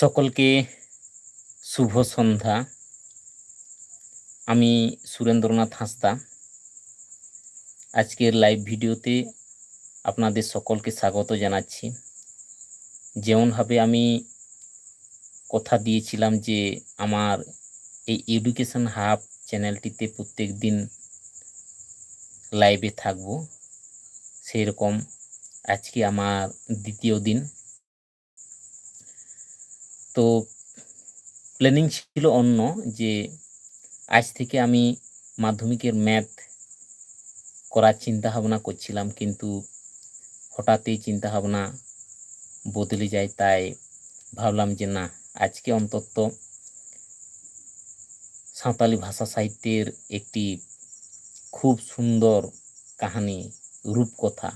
সকলকে শুভ সন্ধ্যা। আমি সুরেন্দ্রনাথ হাঁসদা। আজকের লাইভ ভিডিওতে আপনাদের সকলকে স্বাগত জানাচ্ছি। যেমনভাবে আমি কথা দিয়েছিলাম যে আমার এই এডুকেশন হাব চ্যানেলটিতে প্রত্যেক দিন লাইভে থাকব সেই রকম আজকে আমার দ্বিতীয় দিন। তো প্ল্যানিং ছিল অন্য যে আজ থেকে আমি মাধ্যমিকের ম্যাথ করার চিন্তা ভাবনা করছিলাম, কিন্তু হঠাৎই চিন্তা ভাবনা বদলে যায়, তাই ভাবলাম যে না, আজকে অন্তত সাঁওতালি ভাষা সাহিত্যের একটি খুব সুন্দর কাহানি, রূপকথা।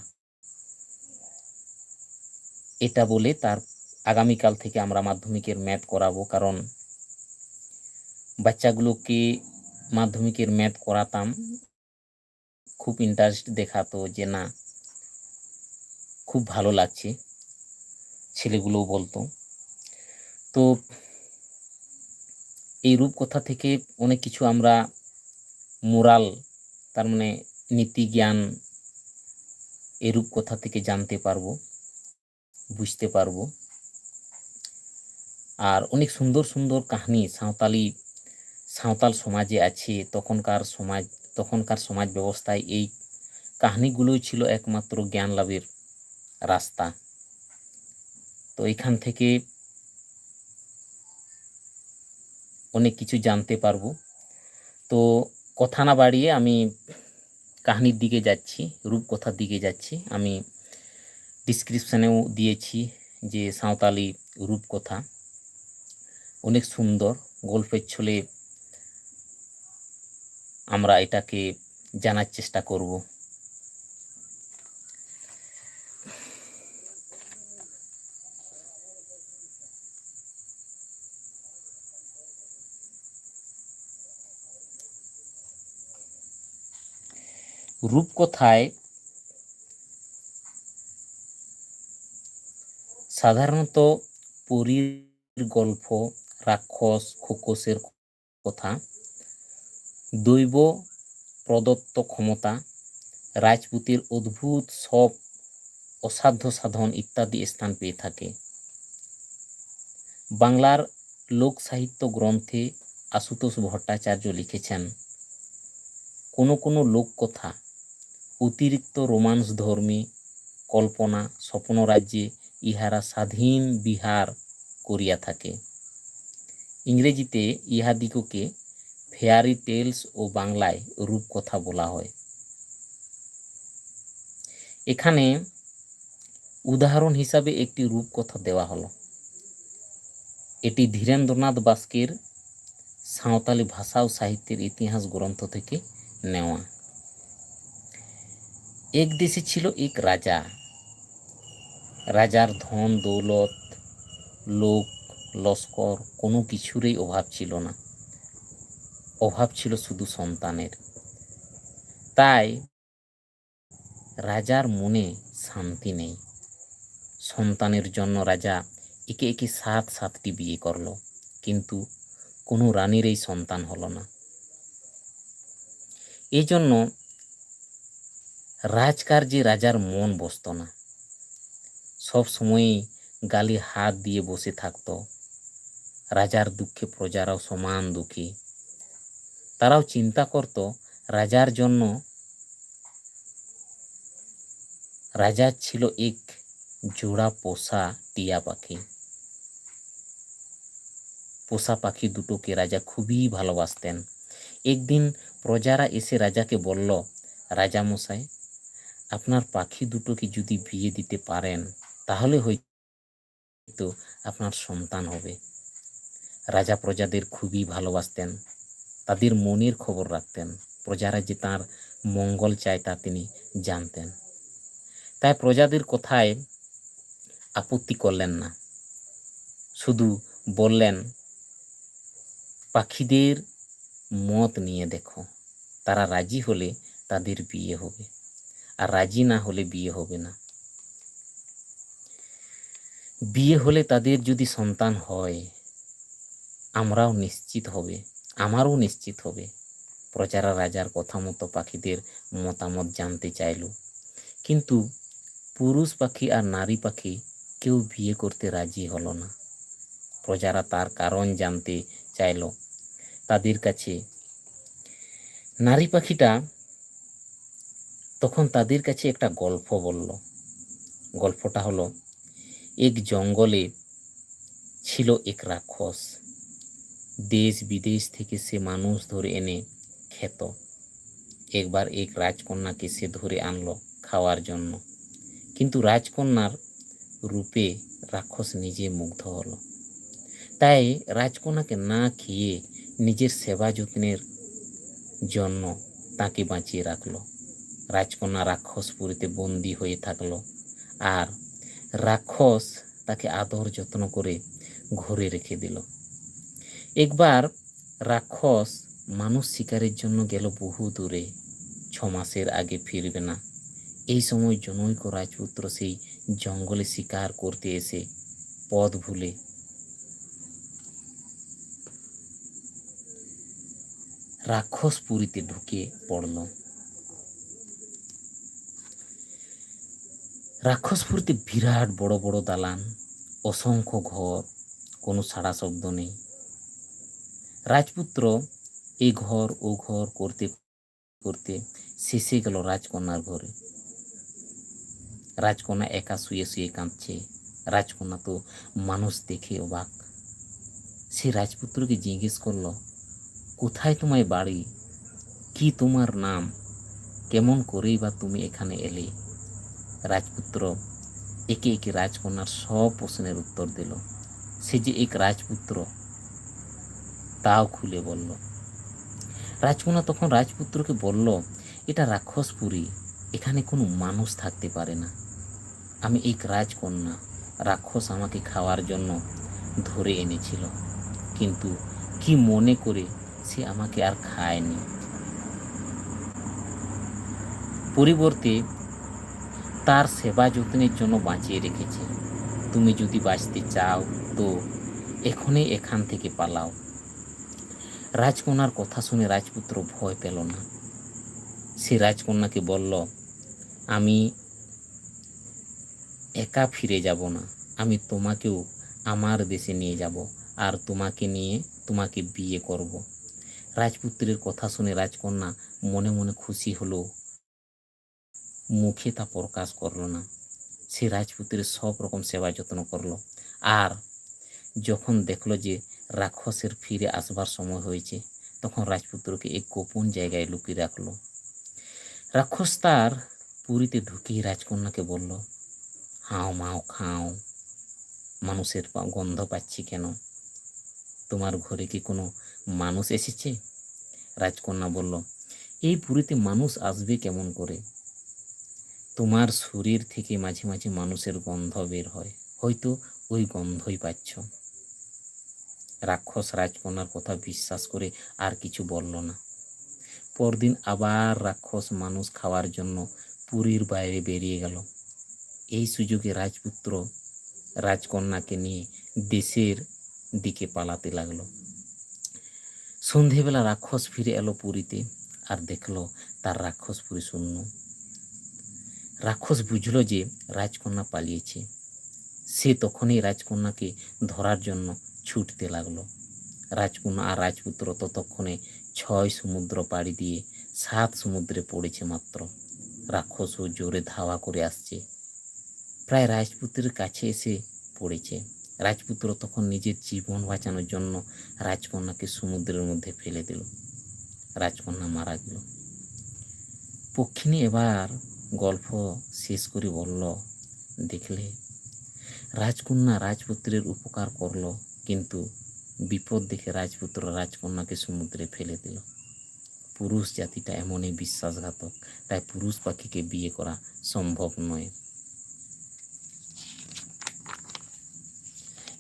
এটা বলে তার আগামীকাল থেকে আমরা মাধ্যমিকের ম্যাথ করাবো, কারণ বাচ্চাগুলোকে মাধ্যমিকের ম্যাথ করাতাম। খুব ইন্টারেস্ট দেখাতো যে না, খুব ভালো লাগছে, ছেলেগুলোও বলতো। তো এই রূপকথা থেকে অনেক কিছু আমরা মোরাল, তার মানে নীতি জ্ঞান এই রূপকথা থেকে জানতে পারব, বুঝতে পারব। আর অনেক সুন্দর সুন্দর কাহিনী সাঁওতালি, সাঁওতাল সমাজে আছে। তখনকার সমাজ তখনকার সমাজ ব্যবস্থায় এই কাহিনিগুলোই ছিল একমাত্র জ্ঞান লাভের রাস্তা। তো এখান থেকে অনেক কিছু জানতে পারব। তো কথা না বাড়িয়ে আমি কাহিনীর দিকে যাচ্ছি, রূপকথার দিকে যাচ্ছি। আমি ডিসক্রিপশানেও দিয়েছি যে সাঁওতালি রূপকথা। অনেক সুন্দর গল্পের ছলে আমরা এটাকে জানার চেষ্টা করব। রূপকথায় সাধারণত পরীর গল্প রাক্ষস খোকসের কথা। দৈব প্রদত্ত ক্ষমতা, রাজপুতের অদ্ভুত সব অসাধ্য সাধন ইত্যাদি স্থান পেয়ে থাকে। বাংলার লোক সাহিত্য গ্রন্থে আশুতোষ ভট্টাচার্য লিখেছেন, কোনো কোনো লোককথা, অতিরিক্ত রোমান্স ধর্মী কল্পনা স্বপ্নরাজ্যে ইহারা স্বাধীন বিহার করিয়া থাকে। ইংরেজিতে ইহাদিগকে ফেয়ারি টেলস ও বাংলায় রূপকথা বলা হয়। এখানে উদাহরণ হিসাবে একটি রূপকথা দেওয়া হলো। এটি ধীরেন্দ্রনাথ বাস্কের সাঁওতালি ভাষা ও সাহিত্যের ইতিহাস গ্রন্থ থেকে নেওয়া। এক দেশে ছিল এক রাজা। রাজার ধন, দৌলত, লোক লস্কর কোনো কিছুরই অভাব ছিল না। অভাব ছিল শুধু সন্তানের। তাই রাজার মনে শান্তি নেই। সন্তানের জন্য রাজা একে একে সাত সাতটি বিয়ে করল, কিন্তু কোনো রানীর এই সন্তান হলো না। এই জন্য রাজকার্যে রাজার মন বসত না। সব সময়ই গালি হাত দিয়ে বসে থাকত। রাজার দুঃখে প্রজারাও সমান দুঃখী। তারাও চিন্তা করত, রাজার জন্য রাজার ছিল এক জোড়া পোষা টিয়া পাখি। পোষা পাখি দুটোকে রাজা খুবই ভালোবাসতেন। একদিন প্রজারা এসে রাজাকে বলল, রাজা মশাই, আপনার পাখি দুটোকে যদি বিয়ে দিতে পারেন, তাহলে হয়তো আপনার সন্তান হবে। রাজা প্রজাদের খুবই ভালোবাসতেন, তাদের মনের খবর রাখতেন, প্রজারা যে তাঁর মঙ্গল চায় তা তিনি জানতেন। তাই প্রজাদের কথায় আপত্তি করলেন না। শুধু বললেন, পাখিদের মত নিয়ে দেখো, তারা রাজি হলে তাদের বিয়ে হবে, আর রাজি না হলে বিয়ে হবে না। বিয়ে হলে তাদের যদি সন্তান হয় আমরাও নিশ্চিত হবে, আমারও নিশ্চিত হবে। প্রজারা রাজার কথা মতো পাখিদের মতামত জানতে চাইল। কিন্তু পুরুষ পাখি আর নারী পাখি কেউ বিয়ে করতে রাজি হলো না। প্রজারা তার কারণ জানতে চাইল। তাদের কাছে নারী পাখিটা তখন তাদের কাছে একটা গল্প বলল। গল্পটা হলো, এক জঙ্গলে ছিল এক রাক্ষস। দেশ বিদেশ থেকে সে মানুষ ধরে এনে খেত। একবার এক রাজকন্যাকে সে ধরে আনলো খাওয়ার জন্য। কিন্তু রাজকন্যার রূপে রাক্ষস নিজে মুগ্ধ হলো। তাই রাজকন্যাকে না খেয়ে নিজের সেবা যত্নের জন্য তাকে বাঁচিয়ে রাখল। রাজকন্যা রাক্ষসপুরীতে বন্দি হয়ে থাকল আর রাক্ষস তাকে আদর যত্ন করে ঘরে রেখে দিল। একবার রাক্ষস মানুষ শিকারের জন্য গেল বহু দূরে। ছ মাসের আগে ফিরবে না। এই সময় জনৈক রাজপুত্র সেই জঙ্গলে শিকার করতে এসে পথ ভুলে রাক্ষস পুরীতে ঢুকে পড়ল। রাক্ষসপুরীতে বিরাট বড় বড় দালান, অসংখ্য ঘর, কোনো সাড়া শব্দ নেই। রাজপুত্র এ ঘর ও ঘর করতে করতে শেষে গেল রাজকন্যার ঘরে। রাজকন্যা একা শুয়ে শুয়ে কাঁদছে। রাজকন্যা তো মানুষ দেখে অবাক। সে রাজপুত্রকে জিজ্ঞেস করল, কোথায় তোমায় বাড়ি? কি তোমার নাম? কেমন করেই বা তুমি এখানে এলে? রাজপুত্র একে একে রাজকন্যার সব প্রশ্নের উত্তর দিল। সে যে এক রাজপুত্র তাও খুলে বলল রাজকন্যা তখন রাজপুত্রকে বলল, এটা রাক্ষসপুরী, এখানে কোনো মানুষ থাকতে পারে না। আমি এক রাজকন্যা, রাক্ষস আমাকে খাওয়ার জন্য ধরে এনেছিল। কিন্তু কি মনে করে সে আমাকে আর খায়নি। পরিবর্তে তার সেবা যত্নের জন্য বাঁচিয়ে রেখেছে। তুমি যদি বাঁচতে চাও, তো এখনই এখান থেকে পালাও। রাজকন্যার কথা শুনে রাজপুত্র ভয় পেল না। সে রাজকন্যাকে বলল, আমি একা ফিরে যাব না। আমি তোমাকেও আমার দেশে নিয়ে যাব আর তোমাকে নিয়ে তোমাকে বিয়ে করব। রাজপুত্রের কথা শুনে রাজকন্যা মনে মনে খুশি হলো। মুখে তা প্রকাশ করল না। সে রাজপুত্রের সব রকম সেবা যত্ন করল। আর যখন দেখল যে রাক্ষসের ফিরে আসবার সময় হয়েছে। তখন রাজপুত্রকে এক গোপন জায়গায় লুকিয়ে রাখল। রাক্ষস তার পুরীতে ঢুকিয়ে রাজকন্যাকে বলল, হাও মাও খাও, মানুষের গন্ধ পাচ্ছি কেন? তোমার ঘরে কি কোনো মানুষ এসেছে? রাজকন্যা বলল, এই পুরীতে মানুষ আসবে কেমন করে? তোমার শরীর থেকে মাঝে মাঝে মানুষের গন্ধ বের হয়। হয়তো ওই গন্ধই পাচ্ছ। রাক্ষস রাজকন্যার কথা বিশ্বাস করে আর কিছু বলল না। পরদিন আবার রাক্ষস মানুষ খাওয়ার জন্য পুরীর বাইরে বেরিয়ে গেল। এই সুযোগে রাজপুত্র রাজকন্যাকে নিয়ে দেশের দিকে পালাতে লাগল। সন্ধেবেলা রাক্ষস ফিরে এলো পুরীতে আর দেখল তার রাক্ষসপুরী শূন্য। রাক্ষস বুঝলো যে রাজকন্যা পালিয়েছে। সে তখনই রাজকন্যাকে ধরার জন্য ছুটতে লাগল। রাজকন্যা আর রাজপুত্র ততক্ষণে ছয় সমুদ্র পাড়ি দিয়ে সাত সমুদ্রে পড়েছে মাত্র। রাক্ষসও জোরে ধাওয়া করে আসছে। প্রায় রাজপুত্রের কাছে এসে পড়েছে। রাজপুত্র তখন নিজের জীবন বাঁচানোর জন্য রাজকন্যাকে সমুদ্রের মধ্যে ফেলে দিল। রাজকন্যা মারা গেল। পক্ষিণী এবার গল্প শেষ করে বলল, দেখলে? রাজকন্যা রাজপুত্রের উপকার করল। কিন্তু বিপদ দেখে রাজপুত্র রাজকন্যাকে সমুদ্রে ফেলে দিল। পুরুষ জাতিটা এমনই বিশ্বাসঘাতক, তাই পুরুষ পাখিকে বিয়ে করা সম্ভব নয়।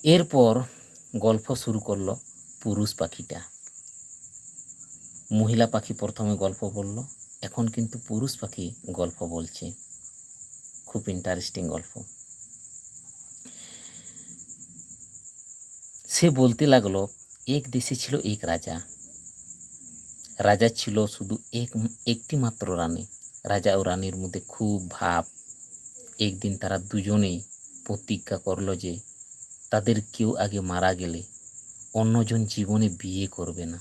এরপর গল্প শুরু করল পুরুষ পাখিটা। মহিলা পাখি প্রথমে গল্প বলল, এখন কিন্তু পুরুষ পাখি গল্প বলছে। খুব ইন্টারেস্টিং গল্প। সে বলতে লাগল, এক দেশে ছিল এক রাজা। রাজা ছিল শুধু এক, একটি মাত্র রানী। রাজা ও রানীর মধ্যে খুব ভাব। একদিন তারা দুজনেই প্রতিজ্ঞা করল যে, তাদের কেউ আগে মারা গেলে অন্যজন জীবনে বিয়ে করবে না।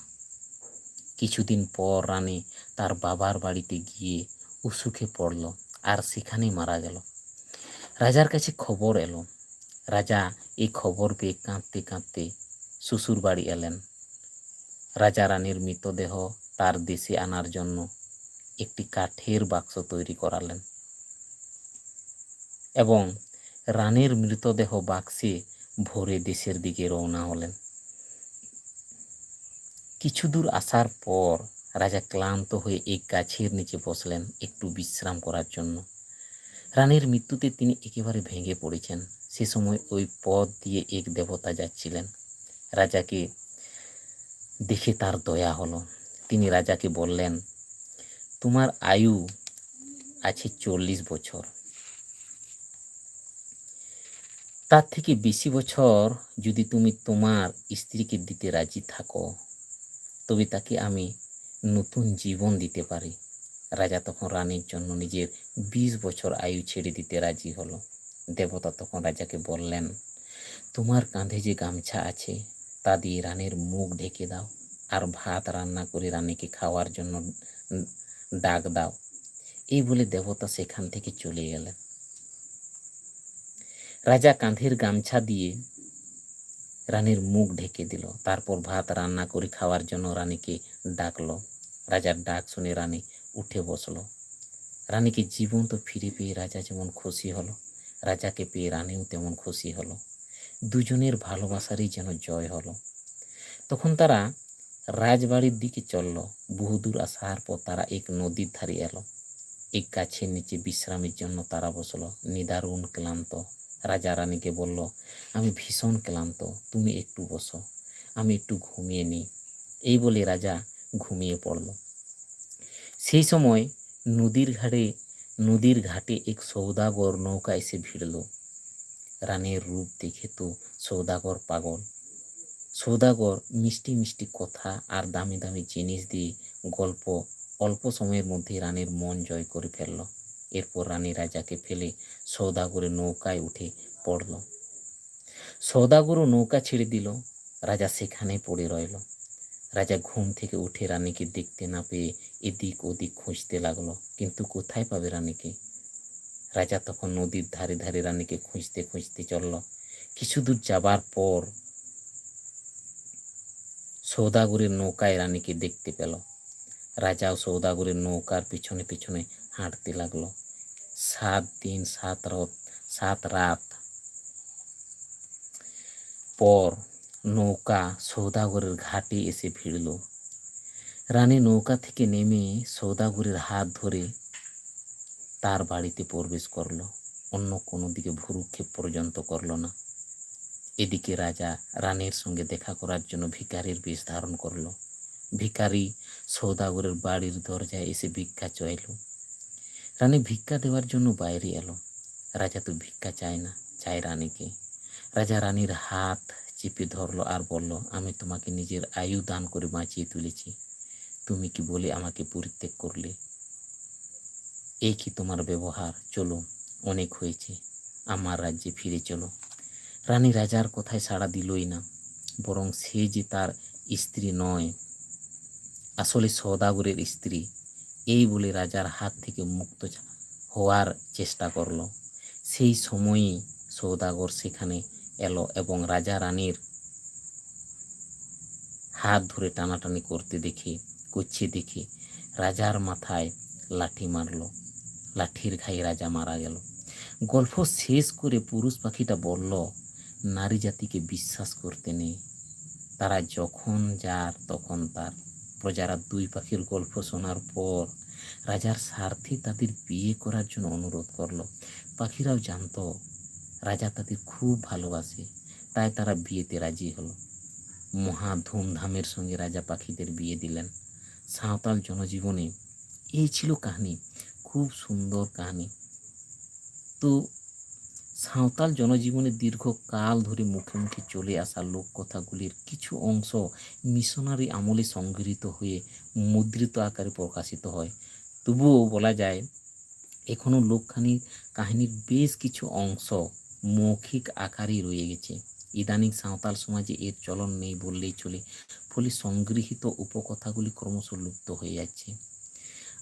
কিছুদিন পর রানী তার বাবার বাড়িতে গিয়ে অসুখে পড়ল আর সেখানেই মারা গেল। রাজার কাছে খবর এলো রাজা এই খবর পেয়ে কাঁদতে কাঁদতে শ্বশুর বাড়ি এলেন। রাজা রানীর মৃতদেহ তার দেশে আনার জন্য একটি কাঠের বাক্স তৈরি করালেন এবং রানীর মৃতদেহ বাক্সে ভরে দেশের দিকে রওনা হলেন। কিছু দূর আসার পর রাজা ক্লান্ত হয়ে এক গাছের নিচে বসলেন একটু বিশ্রাম করার জন্য। রানীর মৃত্যুতে তিনি একেবারে ভেঙে পড়েছেন। সে সময় ওই পথ দিয়ে এক দেবতা যাচ্ছিলেন। রাজাকে দেখে তার দয়া হলো। তিনি রাজাকে বললেন, তোমার আয়ু আছে চল্লিশ বছর। তার থেকে বেশি বছর যদি তুমি তোমার স্ত্রীকে দিতে রাজি থাকো, তবে তাকে আমি নতুন জীবন দিতে পারি। রাজা তখন রানীর জন্য নিজের বিশ বছর আয়ু ছেড়ে দিতে রাজি হলো। দেবতা তখন রাজাকে বললেন, তোমার কাঁধে যে গামছা আছে, তা দিয়ে রানীর মুখ ঢেকে দাও আর ভাত রান্না করে রানীকে খাওয়ার জন্য ডাক দাও। এই বলে দেবতা সেখান থেকে চলে গেলেন। রাজা কাঁধের গামছা দিয়ে রানীর মুখ ঢেকে দিল, তারপর ভাত রান্না করে খাওয়ার জন্য রানীকে ডাকলো। রাজার ডাক শুনে রানী উঠে বসল। রানীকে জীবন্ত ফিরে পেয়ে রাজা যেমন খুশি হলো। রাজাকে পেয়ে রানীও তেমন খুশি হলো। দুজনের ভালোবাসারই যেন জয় হলো। তখন তারা রাজবাড়ির দিকে চলল। বহুদূর আসার পর তারা এক নদীর ধারে এলো। এক গাছের নিচে বিশ্রামের জন্য তারা বসল। নিদারুণ ক্লান্ত। রাজা রানীকে বলল, আমি ভীষণ ক্লান্ত। তুমি একটু বসো। আমি একটু ঘুমিয়ে নিই। এই বলে রাজা ঘুমিয়ে পড়ল। সেই সময় নদীর ঘাটে নদীর ঘাটে এক সৌদাগর নৌকা এসে ভিড়ল। রানের রূপ দেখে তো সৌদাগর পাগল। সৌদাগর মিষ্টি মিষ্টি কথা আর দামি দামি জিনিস দিয়ে গল্প অল্প সময়ের মধ্যে রানীর মন জয় করে ফেলল। এরপর রানী রাজাকে ফেলে সৌদাগরের নৌকায় উঠে পড়ল। সৌদাগরও নৌকা ছেড়ে দিল। রাজা সেখানে পড়ে রইল। রাজা ঘুম থেকে উঠে রানীকে দেখতে না পেয়ে এদিক ওদিক খুঁজতে লাগল। কিন্তু কোথায় পাবে রানীকে? রাজা তখন নদীর ধারে ধারে রানীকে খুঁজতে খুঁজতে চলল। কিছু দূর যাবার পর সৌদাগরের নৌকায় রানীকে দেখতে পেল। রাজাও সৌদাগরের নৌকার পিছনে পিছনে হাঁটতে লাগল। সাত দিন, সাত রাত সাত রাত পর নৌকা সৌদাগরের ঘাটে এসে ভিড়ল। রানী নৌকা থেকে নেমে সৌদাগরের হাত ধরে তার বাড়িতে প্রবেশ করল। অন্য কোনো দিকে ভুরুক্ষেপ পর্যন্ত করল না। এদিকে রাজা রানীর সঙ্গে দেখা করার জন্য ভিকারির বেশ ধারণ করল। ভিখারি সৌদাগরের বাড়ির দরজায় এসে ভিক্ষা চাইল। রানী ভিক্ষা দেওয়ার জন্য বাইরে এলো। রাজা তো ভিক্ষা চায় না, চায় রানীকে। রাজা রানীর হাত চেপে ধরলো আর বলল, আমি তোমাকে নিজের আয়ু দান করে বাঁচিয়ে তুলেছি। তুমি কি বলে আমাকে পরিত্যাগ করলে? এই কি তোমার ব্যবহার? চলো, অনেক হয়েছে। আমার রাজ্যে ফিরে চলো। রানী রাজার কথায় সাড়া দিলই না, বরং সে যে তার স্ত্রী নয়, আসলে সৌদাগরের স্ত্রী, এই বলে রাজার হাত থেকে মুক্ত হওয়ার চেষ্টা করল। সেই সময়ই সৌদাগর সেখানে এলো এবং রাজা রানীর হাত ধরে টানাটানি করতে দেখে করছে দেখে রাজার মাথায় লাঠি মারলো। লাঠির ঘায়ে রাজা মারা গেল। গল্প শেষ করে পুরুষ পাখিটা বলল, নারী জাতিকে বিশ্বাস করতে নেই। তারা যখন যার, তখন তার। প্রজারা দুই পাখির গল্প শোনার পর রাজার স্বার্থে তাদের বিয়ে করার জন্য অনুরোধ করল। পাখিরাও জানতো রাজা তাদের খুব ভালোবাসে, তাই তারা বিয়েতে রাজি হলো। মহা ধুমধামের সঙ্গে রাজা পাখিদের বিয়ে দিলেন। সাঁওতাল জনজীবনে এই ছিল কাহিনী, খুব সুন্দর কাহিনী। তো সাঁওতাল জনজীবনে দীর্ঘকাল ধরে মুখে মুখে চলে আসা লোককথাগুলির কিছু অংশ মিশনারি আমলে সংগৃহীত হয়ে মুদ্রিত আকারে প্রকাশিত হয়। তবুও বলা যায় এখনও লোকখানির কাহিনীর বেশ কিছু অংশ মৌখিক আকারেই রয়ে গেছে। ইদানিং সাঁওতাল সমাজে এর চলন নেই বললেই চলে, ফলে সংগৃহীত উপকথাগুলি ক্রমশ লুপ্ত হয়ে যাচ্ছে।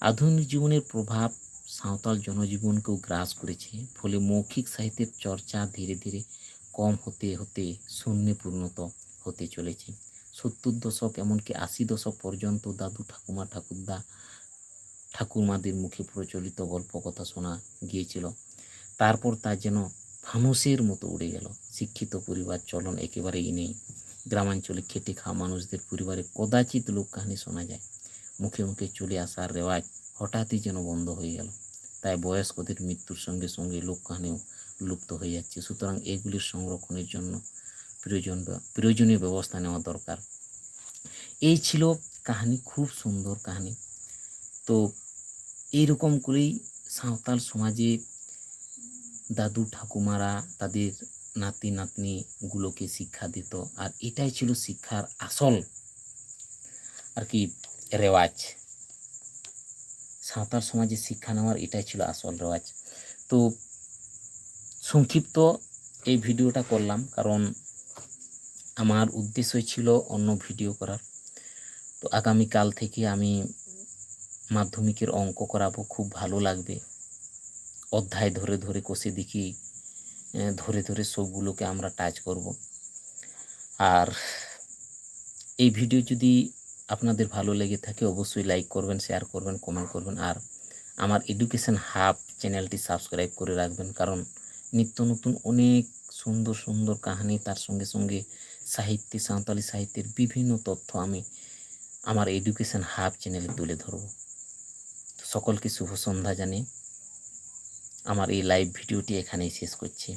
আধুনিক জীবনের প্রভাব সাঁওতাল জনজীবনকেও গ্রাস করেছে, ফলে মৌখিক সাহিত্যের চর্চা ধীরে ধীরে কম হতে হতে শূন্যে পূর্ণত হতে চলেছে। সত্তর দশক এমনকি আশি দশক পর্যন্ত দাদু ঠাকুমা ঠাকুরদা ঠাকুরমাদের মুখে প্রচলিত গল্প কথা শোনা গিয়েছিল। তারপর তা যেন ফানুসের মতো উড়ে গেল। শিক্ষিত পরিবার চলন একেবারেই নেই। গ্রামাঞ্চলে খেটে খাওয়া মানুষদের পরিবারে কদাচিৎ লোক কাহিনী শোনা যায়। মুখে মুখে চলে আসার রেওয়াজ হঠাৎই যেন বন্ধ হয়ে গেল। তাই বয়স্কদের মৃত্যুর সঙ্গে সঙ্গে লোক কাহিনীও লুপ্ত হয়ে যাচ্ছে। সুতরাং এগুলির সংরক্ষণের জন্য প্রয়োজন প্রয়োজনীয় ব্যবস্থা নেওয়া দরকার। এই ছিল কাহিনী, খুব সুন্দর কাহিনী। তো এইরকম করেই সাঁওতাল সমাজে দাদু ঠাকুমারা তাদের নাতি নাতনিগুলোকে শিক্ষা দিত। আর এটাই ছিল শিক্ষার আসল আর কি রেওয়াজ। সাঁওতাল সমাজে শিক্ষা নেওয়ার এটাই ছিল আসল রেওয়াজ। তো সংক্ষিপ্ত এই ভিডিওটা করলাম কারণ আমার উদ্দেশ্য ছিল অন্য ভিডিও করার। তো আগামীকাল থেকে আমি মাধ্যমিকের অঙ্ক করাবো, খুব ভালো লাগবে। অধ্যায় ধরে ধরে কষে দেখি ধরে ধরে সবগুলোকে আমরা টাচ করব। আর এই ভিডিও যদি আপনাদের ভালো লেগে থাকে, অবশ্যই লাইক করবেন শেয়ার করবেন কমেন্ট করবেন। আর আমার এডুকেশন হাব চ্যানেলটি সাবস্ক্রাইব করে রাখবেন, কারণ নিত্য নতুন অনেক সুন্দর সুন্দর কাহিনী, তার সঙ্গে সঙ্গে সাহিত্যে, সাঁওতালি সাহিত্যের বিভিন্ন তথ্য আমি আমার এডুকেশন হাব চ্যানেলে তুলে ধরব। সকলকে শুভ সন্ধ্যা জানিয়ে আমার এই লাইভ ভিডিওটি এখানেই শেষ করছি।